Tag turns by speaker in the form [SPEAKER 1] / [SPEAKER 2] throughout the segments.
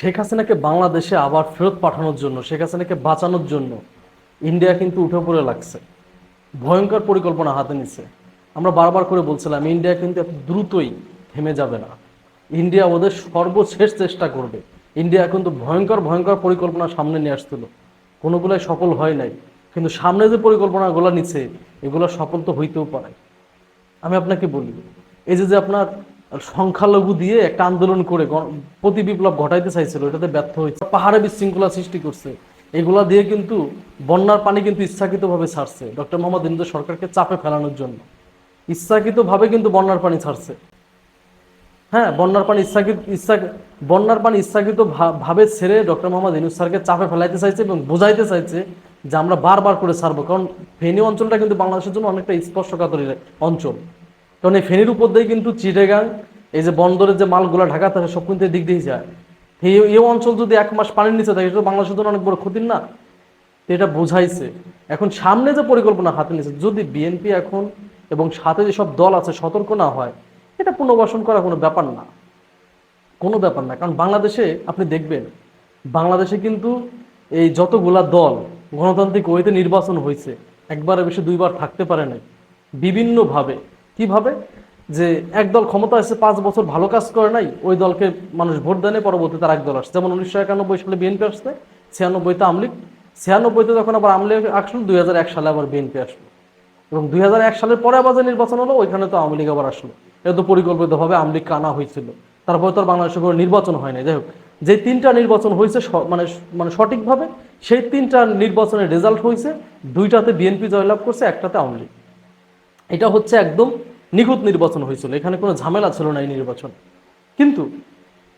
[SPEAKER 1] শেখ হাসিনাকে বাংলাদেশে আবার ফেরত পাঠানোর জন্য, শেখ হাসিনাকে বাঁচানোর জন্য ইন্ডিয়া কিন্তু উঠে পড়ে লাগছে। ভয়ঙ্কর পরিকল্পনা হাতে নিচ্ছে আমরা বারবার করে বলছিলাম, ইন্ডিয়া কিন্তু এত দ্রুতই থেমে যাবে না। ইন্ডিয়া ওদের সর্বশেষ চেষ্টা করবে। ইন্ডিয়া কিন্তু ভয়ঙ্কর ভয়ঙ্কর পরিকল্পনা সামনে নিয়ে আসছিল। কোনোগুলাই সফল হয় নাই। কিন্তু সামনে যে পরিকল্পনাগুলো নিচ্ছে এগুলো সফল তো হইতেও পারে। আমি আপনাকে বলি, এই যে যে আপনার সংখ্যালঘু দিয়ে একটা আন্দোলন করে প্রতি বিপ্লব ঘটাইতে চাইছিল, এটাতে ব্যর্থ হয়েছে। পাহাড়ে বিশৃঙ্খলা সৃষ্টি করছে। এগুলা দিয়ে কিন্তু বন্যার পানি কিন্তু ইচ্ছাকৃতভাবে ছাড়ছে। ডক্টর মোহাম্মদ ইন্দু সরকারকে চাপে ফেলানোর জন্য। ইচ্ছাকৃতভাবে কিন্তু বন্যার পানি ছাড়ছে। হ্যাঁ বন্যার পানি ইচ্ছাকৃত, ইচ্ছা, বন্যার পানি ইচ্ছাকৃত ভাবে ছেড়ে ডক্টর মোহাম্মদ ইনুস স্যারকে চাপে ফেলাইতে চাইছে এবং বোঝাইতে চাইছে যে আমরা বারবার করে ছাড়বো। কারণ ফেনী অঞ্চলটা কিন্তু বাংলাদেশের জন্য অনেকটা স্পর্শকাতর অঞ্চল। কারণ এই ফেনীর উপর দিয়ে কিন্তু চিটেগাং, এই যে বন্দরের যে মালগুলো ঢাকা থাকে, সব কিন্তু দিক দিয়েই যায়। এই অঞ্চল যদি এক মাস পানির নিচে থাকে তো বাংলাদেশের জন্য অনেক বড় ক্ষতির না? তো এটা বোঝাইছে। এখন সামনে যে পরিকল্পনা হাতে নিয়েছে, যদি বিএনপি এখন এবং সাথে যেসব দল আছে, সতর্ক না হয়, এটা পুনর্বাসন করা কোনো ব্যাপার না। কোনো ব্যাপার না। কারণ বাংলাদেশে, আপনি দেখবেন, বাংলাদেশে কিন্তু এই যতগুলা দল গণতান্ত্রিক ওয়েতে নির্বাচন হয়েছে, একবারে বেশি দুইবার থাকতে পারে নাই। বিভিন্নভাবে। কীভাবে? যে এক দল ক্ষমতা এসে পাঁচ বছর ভালো কাজ করে নাই, ওই দলকে মানুষ ভোট দেনে পরবর্তীতে আর এক দল আসছে। যেমন উনিশশো একানব্বই সালে বিএনপি আসছে, ছিয়ানব্বইতে আমলিগ ছিয়ানব্বইতে যখন আবার আমলিগ আসলো, দুই সালে আবার বিএনপি আসলো। এবং দুই হাজার এক সালের পরে আবার যে নির্বাচন হলো, ওইখানে তো আওয়ামী আবার আসলো। এটা তো পরিকল্পিতভাবে আওয়ামী লীগ আনা হয়েছিল। তারপরে তো আর বাংলাদেশে কোনো নির্বাচন হয় না যাই হোক, যে তিনটা নির্বাচন হয়েছে মানে মানে সঠিকভাবে, সেই তিনটা নির্বাচনের রেজাল্ট হয়েছে, দুইটাতে বিএনপি জয়লাভ করছে, একটাতে আওয়ামী লীগ। এটা হচ্ছে একদম নিখুঁত নির্বাচন হয়েছিল। এখানে কোনো ঝামেলা ছিল না এই নির্বাচন। কিন্তু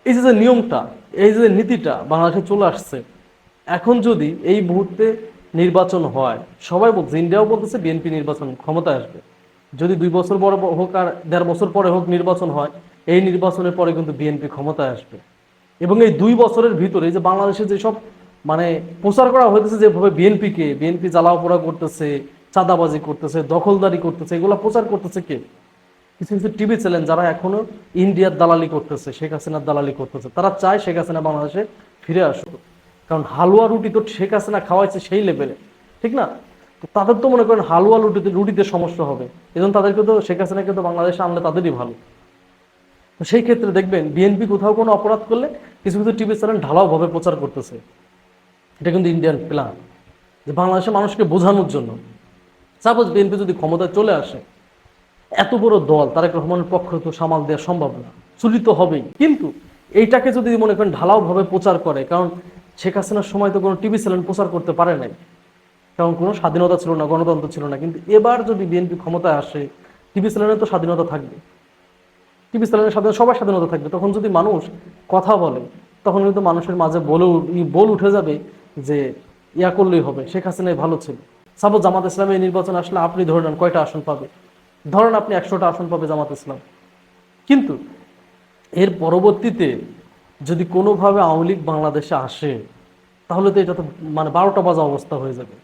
[SPEAKER 1] এই যে নিয়মটা, এই যে নীতিটা বাংলাদেশে চলে আসছে, এখন যদি এই মুহূর্তে নির্বাচন হয়, সবাই বলছে ইন্ডিয়াও বলতেছে বিএনপি নির্বাচন ক্ষমতায় আসবে। যদি দুই বছর পরে হোক আর দেড় বছর পরে হোক নির্বাচন হয়, এই নির্বাচনের পরে কিন্তু বিএনপি ক্ষমতায় আসবে। এবং এই দুই বছরের ভিতরে যে বাংলাদেশে যেসব মানে প্রচার করা হয়েছে যেভাবে বিএনপিকে, বিএনপি জ্বালাও পোড়া করতেছে চাঁদাবাজি করতেছে, দখলদারি করতেছে, এগুলো প্রচার করতেছে কে? কিছু কিছু টিভি চ্যানেল যারা এখনও ইন্ডিয়ার দালালি করতেছে, শেখ হাসিনার দালালি করতেছে, তারা চায় শেখ হাসিনা বাংলাদেশে ফিরে আসুক। কারণ হালুয়া রুটি তো শেখ হাসিনা খাওয়াইছে সেই লেভেলে ঠিক না? তো তাদের তো মনে করেন হালুয়া রুটিতে রুটিতে সমস্যা হবে। এজন্য তাদেরকে তো, শেখ হাসিনাকে তো বাংলাদেশে আনলে তাদেরই ভালো। তো সেই ক্ষেত্রে দেখবেন বিএনপি কোথাও কোনো অপরাধ করলে কিছু কিছু টিভি চ্যানেল ঢালাওভাবে প্রচার করতেছে। এটা কিন্তু ইন্ডিয়ান প্ল্যান যে বাংলাদেশের মানুষকে বোঝানোর জন্য। সাপোজ বিএনপি যদি ক্ষমতায় চলে আসে, এত বড় দল, তারেক রহমানের পক্ষে তো সামাল দেওয়া সম্ভব না, চুরি তো হবেই। কিন্তু এইটাকে যদি মনে করেন ঢালাওভাবে প্রচার করে, কারণ শেখ হাসিনার সময় তো কোনো টিভি চ্যানেল প্রচার করতে পারে নাই, কারণ কোনো স্বাধীনতা ছিল না, গণতন্ত্র ছিল না, কিন্তু এবার যদি বিএনপি ক্ষমতায় আসে, টিভি চ্যানেলে তো স্বাধীনতা থাকবে। টিভি চ্যানেলের সাথে সবার স্বাধীনতা থাকবে। তখন যদি মানুষ কথা বলে, তখন কিন্তু মানুষের মাঝে বলে বল উঠে যাবে যে, ইয়া করলেই হবে, শেখ হাসিনাই ভালো ছিল। সাপোজ জামাত ইসলামের নির্বাচন আসলে আপনি ধরে নেন কয়টা আসন পাবে? ধরেন আপনি একশোটা আসন পাবে জামাত ইসলাম। কিন্তু এর পরবর্তীতে যদি কোনোভাবে আওয়ামী বাংলাদেশে আসে, তাহলে তো এটা তো মানে বারোটা বাজা অবস্থা হয়ে যাবে।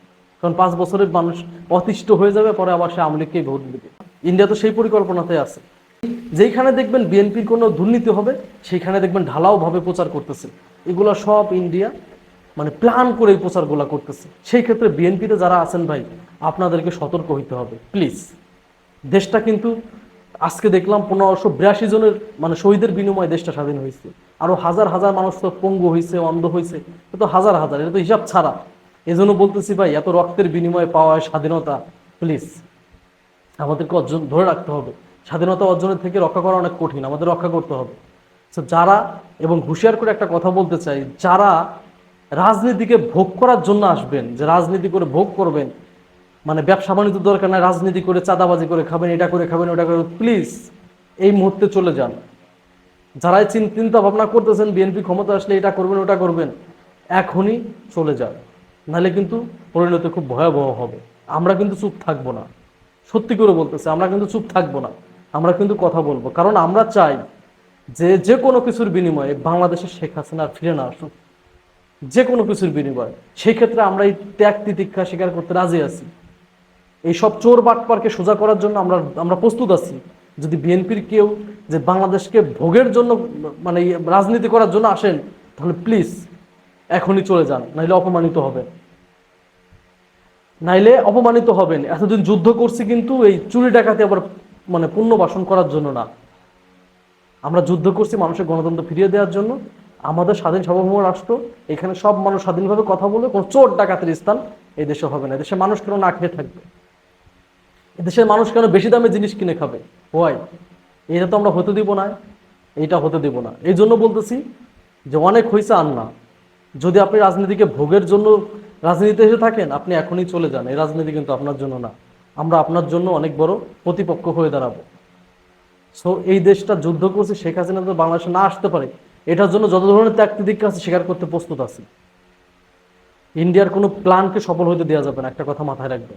[SPEAKER 1] কারণ পাঁচ বছরের মানুষ অতিষ্ঠ হয়ে যাবে, পরে আবার সে আওয়ামী লীগকেই ভোট দেবে। ইন্ডিয়া তো সেই পরিকল্পনাতে আছে। যেইখানে দেখবেন বিএনপির কোনো দুর্নীতি হবে, সেইখানে দেখবেন ঢালাওভাবে প্রচার করতেছে। এগুলো সব ইন্ডিয়া মানে প্ল্যান করে এই প্রচারগুলো করতেছে। সেই ক্ষেত্রে বিএনপিতে যারা আছেন ভাই, আপনাদেরকে সতর্ক হইতে হবে প্লিজ দেশটা কিন্তু আজকে দেখলাম পনেরোশো বিরাশি জনের মানে শহীদের বিনিময়ে দেশটা স্বাধীন হয়েছে। আরও হাজার হাজার মানুষ তো পঙ্গু হয়েছে অন্ধ হয়েছে এ তো হাজার হাজার এটা তো হিসাব ছাড়া। এজন্য বলতেছি ভাই, এত রক্তের বিনিময়ে পাওয়া স্বাধীনতা প্লিজ আমাদেরকে অর্জন, ধরে রাখতে হবে। স্বাধীনতা অর্জনের থেকে রক্ষা করা অনেক কঠিন, আমাদের রক্ষা করতে হবে। তো যারা, এবং হুঁশিয়ার করে একটা কথা বলতে চাই, যারা রাজনীতিকে ভোগ করার জন্য আসবেন, যে রাজনীতি করে ভোগ করবেন। মানে ব্যবসা বাণিজ্য দরকার না রাজনীতি করে, চাঁদাবাজি করে খাবেন, এটা করে খাবেন, ওটা করে, প্লিজ, এই মুহূর্তে চলে যান। যারাই চিন- চিন্তা ভাবনা করতেছেন, বিএনপি ক্ষমতা আসলে এটা করবেন, ওটা করবেন, এখনই চলে যান। নাহলে কিন্তু পরিণতি খুব ভয়াবহ হবে। আমরা কিন্তু চুপ থাকব না। সত্যি করে বলতেছে, আমরা কিন্তু চুপ থাকব না। আমরা কিন্তু কথা বলব। কারণ আমরা চাই যে যে কোনো কিছুর বিনিময়ে বাংলাদেশের শেখ হাসিনা ফিরে না আসুক। যে কোনো কিছুর বিনিময়ে। সেই ক্ষেত্রে আমরা এই ত্যাগ তিতিক্ষা স্বীকার করতে রাজি আছি। এই সব চোর বাটপারকে সোজা করার জন্য আমরা আমরা প্রস্তুত আছি। যদি বিএনপির কেউ যে বাংলাদেশকে ভোগের জন্য মানে ইয়ে রাজনীতি করার জন্য আসেন, তাহলে প্লিজ এখনই চলে যান, নাইলে অপমানিত হবেন। নাইলে অপমানিত হবেন। এতদিন যুদ্ধ করছি কিন্তু এই চুরি ডাকাতি আবার মানে পুণ্যবাসন করার জন্য না। আমরা যুদ্ধ করছি মানুষের গণতন্ত্র ফিরিয়ে দেওয়ার জন্য। আমাদের স্বাধীন সার্বভৌম রাষ্ট্র, এখানে সব মানুষ স্বাধীনভাবে কথা বলে, কোনো চোর ডাকাতের স্থান এই দেশে হবে না। এদেশের মানুষ কেন না খেয়ে থাকবে? এদেশের মানুষ কেন বেশি দামে জিনিস কিনে খাবে? ওয়াই এটা তো আমরা হতে দিব না, এটা হতে দিব না। এই জন্য বলতেছি যে অনেক হয়েছে আর না যদি আপনি রাজনীতিকে ভোগের জন্য রাজনীতিতে এসে থাকেন, আপনি এখনই চলে যান। এই রাজনীতি কিন্তু আপনার জন্য না। আমরা আপনার জন্য অনেক বড় প্রতিপক্ষ হয়ে দাঁড়াবো। সো এই দেশটা যুদ্ধ করছে, শেখ হাসিনা তো বাংলাদেশে না আসতে পারে। এটার জন্য যত ধরনের ত্যাগ তিতিক্ষা আছে স্বীকার করতে প্রস্তুত আছি। ইন্ডিয়ার কোনো প্ল্যানকে সফল হতে দেওয়া যাবে না, একটা কথা মাথায় রাখবে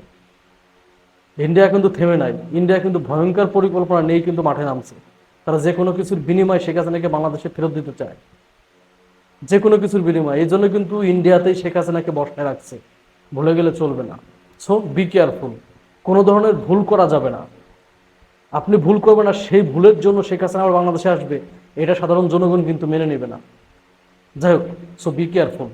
[SPEAKER 1] ইন্ডিয়া কিন্তু থেমে নাই। ইন্ডিয়া কিন্তু ভয়ঙ্কর পরিকল্পনা নেই কিন্তু মাঠে নামছে। তারা যে কোনো কিছুর বিনিময়ে শেখ হাসিনাকে বাংলাদেশে ফেরত দিতে চায়। যে কোনো কিছুর বিনিময়ে। এই জন্য কিন্তু ইন্ডিয়াতেই শেখ হাসিনাকে বসায় রাখছে। ভুলে গেলে চলবে না। সো বি কেয়ারফুল কোনো ধরনের ভুল করা যাবে না। আপনি ভুল করবেন না সেই ভুলের জন্য শেখ হাসিনা আবার বাংলাদেশে আসবে। এটা সাধারণ জনগণ কিন্তু মেনে নেবে না। যাই হোক সো বি কেয়ারফুল